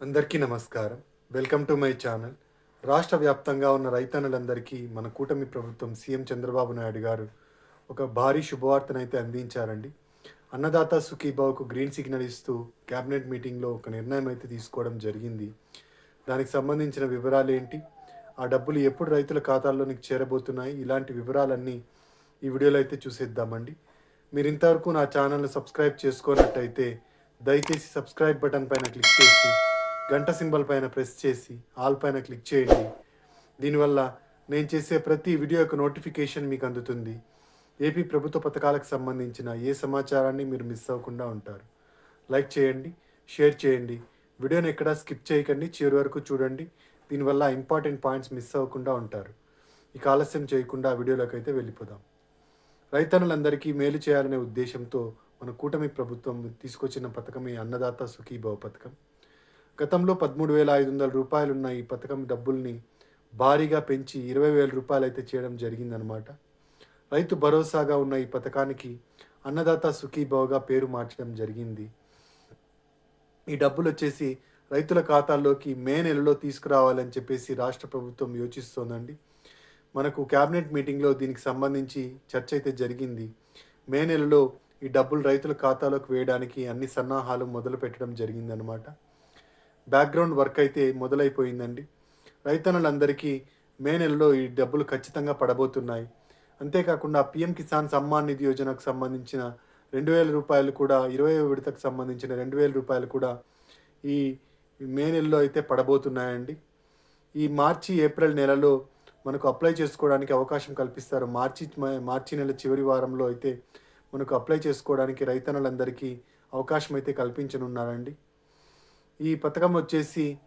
అందరికీ నమస్కారం. Welcome to my channel రాష్ట్ర వ్యాప్తంగా ఉన్న రైతన్నులందరికీ మన కూటమి ప్రభుత్వం సీఎం చంద్రబాబు నాయుడు గారు ఒక భారీ శుభవార్తనైతే అందించారండి. అన్నదాత సుఖీబావుకు గ్రీన్ సిగ్నల్ ఇస్తూ క్యాబినెట్ మీటింగ్లో ఒక నిర్ణయం అయితే తీసుకోవడం జరిగింది. దానికి సంబంధించిన వివరాలు ఏంటి? ఆ డబ్బులు ఎప్పుడు రైతుల ఖాతాల్లోనికి చేరబోతున్నాయి? ఇలాంటి వివరాలన్నీ ఈ వీడియోలో అయితే చూసేద్దామండి. మీరు ఇంతవరకు నా ఛానల్ని సబ్స్క్రైబ్ చేసుకున్నట్టయితే దయచేసి సబ్స్క్రైబ్ బటన్ పైన క్లిక్ చేసి గంట సింబల్ పైన ప్రెస్ చేసి ఆల్ పైన క్లిక్ చేయండి. దీనివల్ల నేను చేసే ప్రతి వీడియో యొక్క నోటిఫికేషన్ మీకు అందుతుంది. ఏపీ ప్రభుత్వ పథకాలకు సంబంధించిన ఏ సమాచారాన్ని మీరు మిస్ అవ్వకుండా ఉంటారు. లైక్ చేయండి షేర్ చేయండి. వీడియోని ఎక్కడా స్కిప్ చేయకండి చివరి వరకు చూడండి. దీనివల్ల ఇంపార్టెంట్ పాయింట్స్ మిస్ అవ్వకుండా ఉంటారు. ఇక ఆలస్యం చేయకుండా వీడియోలోకి అయితే వెళ్ళిపోదాం. రైతన్నులందరికీ మేలు చేయాలనే ఉద్దేశంతో మన కూటమి ప్రభుత్వం తీసుకొచ్చిన పథకం ఈ అన్నదాత సుఖీభవ పథకం. గతంలో పదమూడు వేల ఐదు వందల రూపాయలున్న ఈ పథకం డబ్బుల్ని భారీగా పెంచి ఇరవై వేల రూపాయలు అయితే చేయడం జరిగిందనమాట రైతు భరోసాగా ఉన్న ఈ పథకానికి అన్నదాత సుఖీభవగా పేరు మార్చడం జరిగింది. ఈ డబ్బులు వచ్చేసి రైతుల ఖాతాల్లోకి మే నెలలో తీసుకురావాలని చెప్పేసి రాష్ట్ర ప్రభుత్వం యోచిస్తోందండి. మనకు క్యాబినెట్ మీటింగ్లో దీనికి సంబంధించి చర్చ అయితే జరిగింది. మే నెలలో ఈ డబ్బులు రైతుల ఖాతాలోకి వేయడానికి అన్ని సన్నాహాలు మొదలు పెట్టడం జరిగిందనమాట బ్యాక్గ్రౌండ్ వర్క్ అయితే మొదలైపోయిందండి. రైతన్నులందరికీ మే నెలలో ఈ డబ్బులు ఖచ్చితంగా పడబోతున్నాయి. అంతేకాకుండా పిఎం కిసాన్ సమ్మాన్ నిధి యోజనకు సంబంధించిన రెండు వేల రూపాయలు కూడా ఇరవై విడతకు సంబంధించిన రెండు వేల రూపాయలు కూడా ఈ మే నెలలో అయితే పడబోతున్నాయండి. ఈ మార్చి ఏప్రిల్ నెలలో మనకు అప్లై చేసుకోవడానికి అవకాశం కల్పిస్తారు. మార్చి మార్చి నెల చివరి వారంలో అయితే మనకు అప్లై చేసుకోవడానికి రైతన్నులందరికీ అవకాశం అయితే కల్పించనున్నారండి. ఈ పథకం వచ్చేసి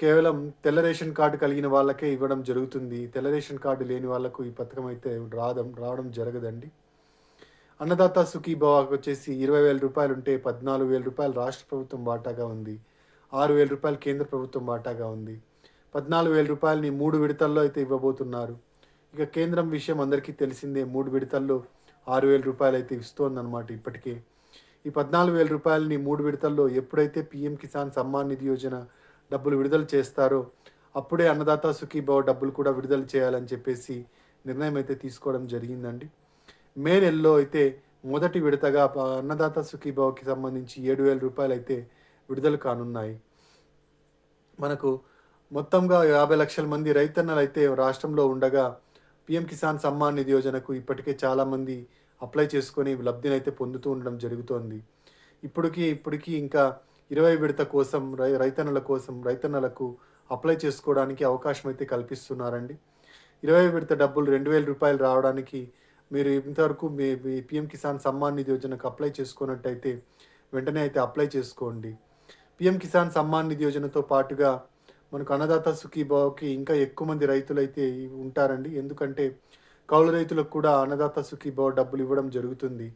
కేవలం తెల్ల రేషన్ కార్డు కలిగిన వాళ్ళకే ఇవ్వడం జరుగుతుంది. తెల్ల రేషన్ కార్డు లేని వాళ్ళకు ఈ పథకం అయితే రాదం రావడం జరగదండి. అన్నదాత సుఖీభవాకు వచ్చేసి ఇరవై వేల రూపాయలు ఉంటే పద్నాలుగు వేల రూపాయలు రాష్ట్ర ప్రభుత్వం వాటాగా ఉంది. ఆరు వేల రూపాయలు కేంద్ర ప్రభుత్వం వాటాగా ఉంది. పద్నాలుగు వేల రూపాయలని మూడు విడతల్లో అయితే ఇవ్వబోతున్నారు. ఇక కేంద్రం విషయం అందరికీ తెలిసిందే మూడు విడతల్లో ఆరు వేల రూపాయలు అయితే ఇస్తోందన్నమాట ఇప్పటికే. ఈ పద్నాలుగు వేల రూపాయలని మూడు విడతల్లో ఎప్పుడైతే పిఎం కిసాన్ సమ్మాన్ నిధి యోజన డబ్బులు విడుదల చేస్తారో అప్పుడే అన్నదాత సుఖీభావ డబ్బులు కూడా విడుదల చేయాలని చెప్పేసి నిర్ణయం అయితే తీసుకోవడం జరిగిందండి. మే నెలలో అయితే మొదటి విడతగా అన్నదాత సుఖీభావకి సంబంధించి ఏడు వేల రూపాయలు అయితే విడుదల కానున్నాయి. మనకు మొత్తంగా యాభై లక్షల మంది రైతన్నలు అయితే రాష్ట్రంలో ఉండగా పిఎం కిసాన్ సమ్మాన్ నిధి యోజనకు ఇప్పటికే చాలామంది అప్లై చేసుకొని లబ్ధిని అయితే పొందుతూ ఉండడం జరుగుతోంది. ఇప్పటికీ ఇప్పటికీ ఇంకా ఇరవై విడత కోసం రై రైతన్నల కోసం రైతన్నలకు అప్లై చేసుకోవడానికి అవకాశం అయితే కల్పిస్తున్నారండి. ఇరవై విడత డబ్బులు రెండు వేల రూపాయలు రావడానికి మీరు ఇంతవరకు మీ మీ పిఎం కిసాన్ సమ్మాన్ నిధి యోజనకు అప్లై చేసుకున్నట్టయితే వెంటనే అయితే అప్లై చేసుకోండి. పిఎం కిసాన్ సమ్మాన్ నిధి యోజనతో పాటుగా మనకు అన్నదాత సుఖీభావకి ఇంకా ఎక్కువ మంది రైతులు అయితే ఉంటారండి. ఎందుకంటే కౌలు రైతులకు కూడా అన్నదాత సుఖీభావ డబ్బులు ఇవ్వడం జరుగుతుంది.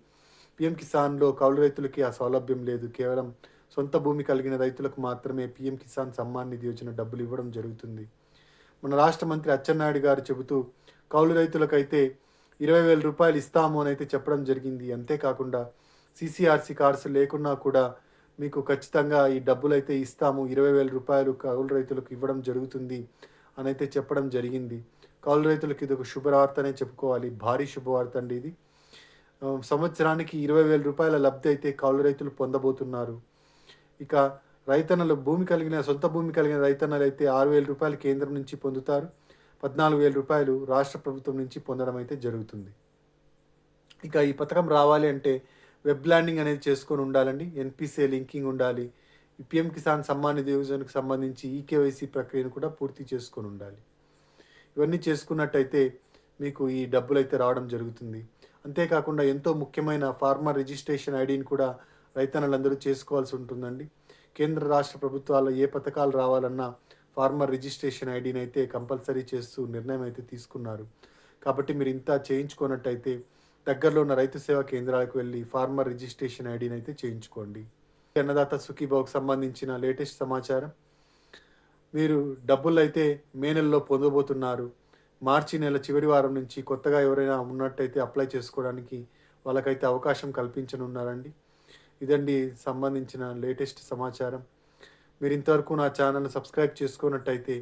పిఎం కిసాన్లో కౌలు రైతులకి ఆ సౌలభ్యం లేదు. కేవలం సొంత భూమి కలిగిన రైతులకు మాత్రమే పిఎం కిసాన్ సమ్మాన్ నిధి యోజన డబ్బులు ఇవ్వడం జరుగుతుంది. మన రాష్ట్ర మంత్రి అచ్చెన్నాయుడు గారు చెబుతూ కౌలు రైతులకైతే ఇరవై వేల రూపాయలు ఇస్తాము అని అయితే చెప్పడం జరిగింది. అంతేకాకుండా సిసిఆర్సి కార్డ్స్ లేకున్నా కూడా మీకు ఖచ్చితంగా ఈ డబ్బులు అయితే ఇస్తాము. ఇరవై వేల రూపాయలు కౌలు రైతులకు ఇవ్వడం జరుగుతుంది. అని అయితే చెప్పడం జరిగింది. కౌలు రైతులకు ఇది ఒక శుభవార్త అనే చెప్పుకోవాలి. భారీ శుభవార్త అండి ఇది. సంవత్సరానికి ఇరవై వేల రూపాయల లబ్ధి అయితే కౌలు రైతులు పొందబోతున్నారు. ఇక రైతన్నలు భూమి కలిగిన సొంత భూమి కలిగిన రైతన్నలు అయితే ఆరు వేల రూపాయలు కేంద్రం నుంచి పొందుతారు. పద్నాలుగు వేల రూపాయలు రాష్ట్ర ప్రభుత్వం నుంచి పొందడం అయితే జరుగుతుంది. ఇక ఈ పథకం రావాలి అంటే వెబ్ ల్యాండింగ్ అనేది చేసుకొని ఉండాలండి. ఎన్పిసిఐ లింకింగ్ ఉండాలి. పిఎం కిసాన్ సమ్మాన్ నిధి యోజనకు సంబంధించి ఈకేవైసీ ప్రక్రియను కూడా పూర్తి చేసుకొని ఉండాలి. ఇవన్నీ చేసుకున్నట్టయితే మీకు ఈ డబ్బులు అయితే రావడం జరుగుతుంది. అంతేకాకుండా ఎంతో ముఖ్యమైన ఫార్మర్ రిజిస్ట్రేషన్ ఐడిని కూడా రైతన్నలందరూ చేసుకోవాల్సి ఉంటుందండి. కేంద్ర రాష్ట్ర ప్రభుత్వాలు ఏ పథకాలు రావాలన్నా ఫార్మర్ రిజిస్ట్రేషన్ ఐడిని అయితే కంపల్సరీ చేస్తూ నిర్ణయం అయితే తీసుకున్నారు. కాబట్టి మీరు ఇంత చేయించుకున్నట్టయితే దగ్గరలో ఉన్న రైతు సేవా కేంద్రాలకు వెళ్ళి ఫార్మర్ రిజిస్ట్రేషన్ ఐడిని అయితే చేయించుకోండి. అన్నదాత సుఖీభావుకు సంబంధించిన లేటెస్ట్ సమాచారం. మీరు డబ్బులు అయితే మే నెలలో పొందబోతున్నారు. మార్చి నెల చివరి వారం నుంచి కొత్తగా ఎవరైనా ఉన్నట్టయితే అప్లై చేసుకోవడానికి వాళ్ళకైతే అవకాశం కల్పించనున్నారండి. ఇదండి సంబంధించిన లేటెస్ట్ సమాచారం. మీరు ఇంతవరకు నా ఛానల్ని సబ్స్క్రైబ్ చేసుకున్నట్టయితే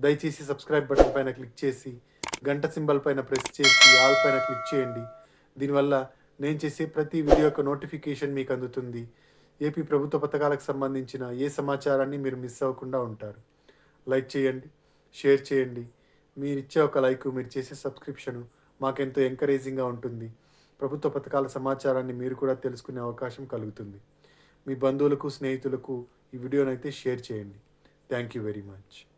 దయచేసి సబ్స్క్రైబ్ బటన్ పైన క్లిక్ చేసి గంట సింబల్ పైన ప్రెస్ చేసి ఆల్ పైన క్లిక్ చేయండి. దీనివల్ల నేను చేసే ప్రతి వీడియో యొక్క నోటిఫికేషన్ మీకు అందుతుంది. ఏపీ ప్రభుత్వ పథకాలకు సంబంధించిన ఏ సమాచారాన్ని మీరు మిస్ అవ్వకుండా ఉంటారు. లైక్ చేయండి షేర్ చేయండి. మీరు ఇచ్చే ఒక లైక్ మీరు చేసే సబ్స్క్రిప్షన్ మాకెంతో ఎంకరేజింగ్గా ఉంటుంది. ప్రభుత్వ పథకాల సమాచారాన్ని మీరు కూడా తెలుసుకునే అవకాశం కలుగుతుంది. మీ బంధువులకు స్నేహితులకు ఈ వీడియోనైతే షేర్ చేయండి. Thank you very much.